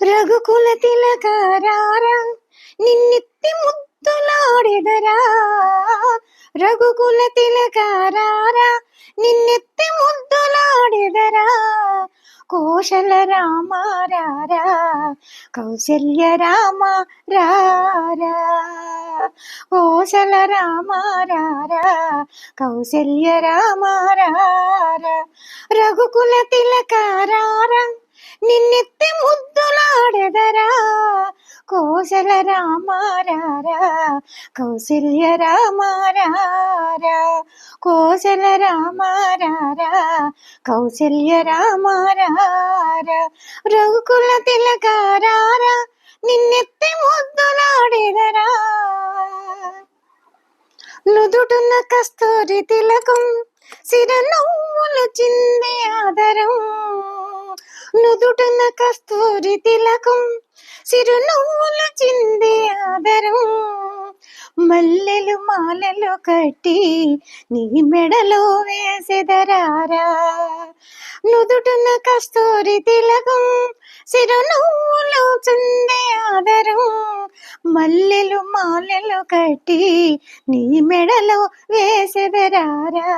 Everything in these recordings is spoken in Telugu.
రఘుకుల తిలకారారా నిన్నెత్తి ముద్దులాడెదరా. రఘుకుల తిలకారారా నిన్నెత్తి ముద్దులాడెదరా. కోశల రామారారా కౌశల్య రామ రారా కోశల రామారారా కౌశల్య రామ రారా రఘుకుల తిలకారారా నిన్నెత్తి ముద్దులాడెదరా? కోశల రామారారా? కౌశల్య రామారారా? కోశల రామారారా? కౌశల్య రామారారా? రఘుకుల తిలకారారా? నిన్నెత్తి ముద్దులాడెదరా? నుదుటున్న కస్తూరి తిలకం సిర సిరనవ్వులు చింది ఆదరం. నుదుటున్న కస్తూరి తిలకం సిరునవ్వులు చిందే ఆదరం. మల్లెలు మాలలు కట్టి నీ మెడలో వేసెదరారా. నుదుటున్న కస్తూరి తిలకం సిరునవ్వులు చుందే ఆదరం. మల్లెలు మాలలు కట్టి నీ మెడలో వేసెదరారా.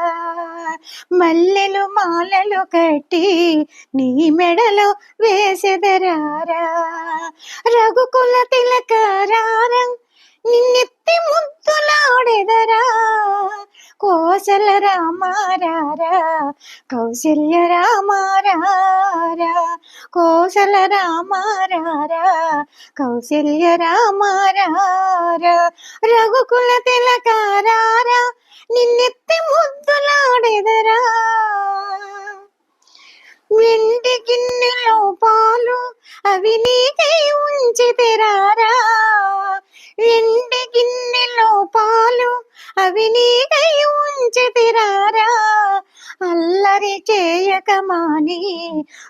మల్లెలు మాలలు కట్టి నీ మెడలో వేసెదరారా. రఘుకుల తిలకరారం నిన్నెత్తి ముద్దులాడెదరా కోసల రామారారా? కౌశల్య రామారారా? కోసల రామారారా? కౌశల్య రామారారా? రఘుకుల తిలకారారా? నిన్నెత్తి ముద్దులాడెదరా వెండి గిన్నెలో పాలు అవి నీకై ఉంచి తెరారా రూపాలు అవి నీకై ఉంచి తెరారా అల్లరి చేయక మాని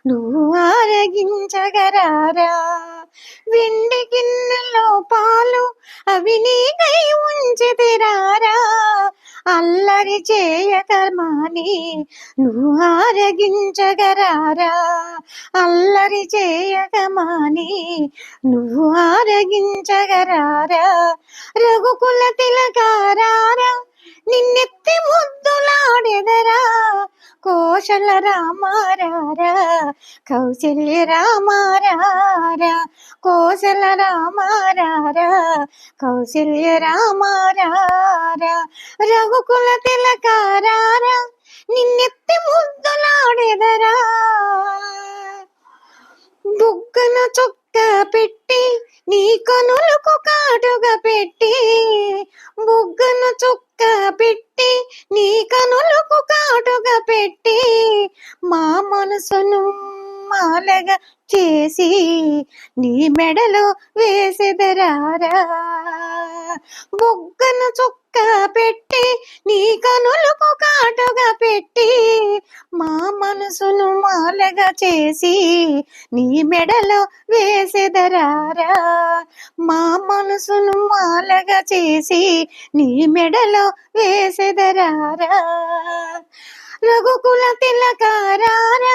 నువ్వు ఆరగించగరారా? వెండి గిన్నెలో పాలు అవి నీకై ఉంచి తెరారా అల్లరి చేయక మాని నువ్వు ఆరగించగరారా? అల్లరి చేయకమాని నువ్వు ఆరగించగరారా? రఘుకుల తిలకారారా? నిన్నెత్తి ముద్దులాడెదరా? కోశల రామారారా? కౌశల్య రామారారా? కోశల రామారా రామారా కౌశల్య రామారా రఘుకుల తిలకారారా నిన్నెత్తి ముద్దులాడెదరా. బుగ్గన చొక్క పెట్టి నీ కనులకు కాటుగా పెట్టి బుగ్గన చొక్క పెట్టి నీ కనులకు కాటుగా పెట్టి మా మనసును మాలగా చేసి నీ మెడలో వేసెదరారా బుగ్గన చొక్క పెట్టి నీ కనులకు కాటుగా పెట్టి మా మనసును మాలగా చేసి నీ మెడలో వేసెదరారా మా మనసును మాలగా చేసి నీ మెడలో వేసెదరారా రఘుకుల తిలకారారా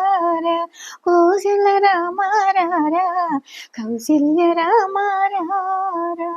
కోశల రామారారా కౌశల్య రామారారా